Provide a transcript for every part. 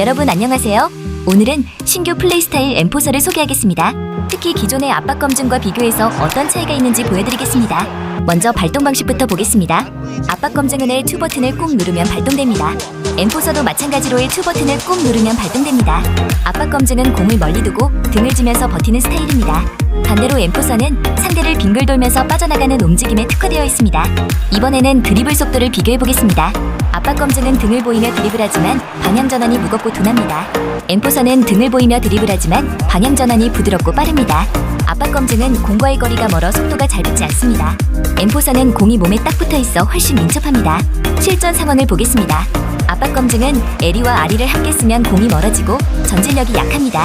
여러분 안녕하세요. 오늘은 신규 플레이스타일 엠포서를 소개하겠습니다. 특히 기존의 압박 검증과 비교해서 어떤 차이가 있는지 보여드리겠습니다. 먼저 발동 방식부터 보겠습니다. 압박 검증은 L2 버튼을 꾹 누르면 발동됩니다. 엠포서도 마찬가지로 L2 버튼을 꾹 누르면 발동됩니다. 압박 검증은 공을 멀리 두고 등을 지면서 버티는 스타일입니다. 반대로 엠포서는 상대를 빙글 돌면서 빠져나가는 움직임에 특화되어 있습니다. 이번에는 드리블 속도를 비교해 보겠습니다. 압박 검증은 등을 보이며 드리블하지만 방향 전환이 무겁고 둔합니다. 엠포서는 등을 보이며 드리블하지만 방향 전환이 부드럽고 빠릅니다. 압박 검증은 공과의 거리가 멀어 속도가 잘 붙지 않습니다. 엠포서는 공이 몸에 딱 붙어 있어 훨씬 민첩합니다. 실전 상황을 보겠습니다. 압박 검증은 L이와 R이를 함께 쓰면 공이 멀어지고 전진력이 약합니다.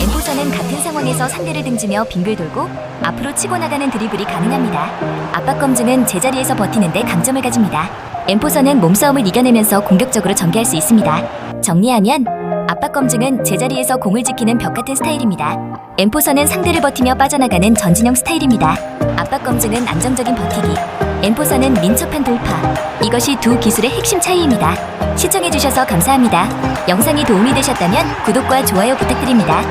엠포서는 같은 상황에서 상대를 등지며 빙글 돌고 앞으로 치고 나가는 드리블이 가능합니다. 압박 검증은 제자리에서 버티는데 강점을 가집니다. 엠포서는 몸싸움을 이겨내면서 공격적으로 전개할 수 있습니다. 정리하면 압박 검증은 제자리에서 공을 지키는 벽 같은 스타일입니다. 엠포서는 상대를 버티며 빠져나가는 전진형 스타일입니다. 압박 검증은 안정적인 버티기, 엠포서는 민첩한 돌파. 이것이 두 기술의 핵심 차이입니다. 시청해주셔서 감사합니다. 영상이 도움이 되셨다면 구독과 좋아요 부탁드립니다.